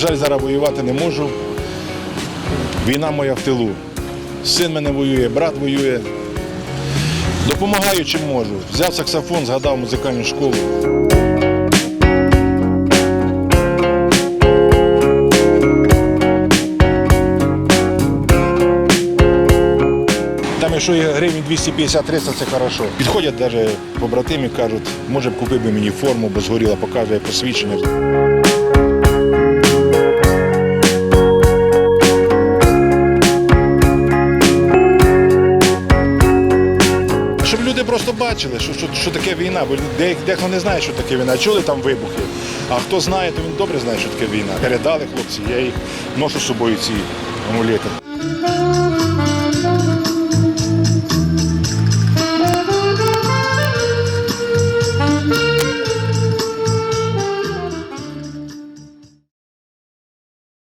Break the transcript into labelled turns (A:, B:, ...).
A: жаль, зараз воювати не можу. Війна моя в тилу. Син мене воює, брат воює. Допомагаю чим можу. Взяв саксофон, згадав музикальну школу. Там, якщо є гривень 250-300, це хорошо. Підходять навіть побратимі, кажуть, може б купив би мені форму, бо згоріла, покаже посвідчення. Люди просто бачили, що, що, що таке війна, бо де, дехто не знає, що таке війна. Чули там вибухи. А хто знає, то він добре знає, що таке війна. Передали хлопці, я їх ношу з собою ці амулети.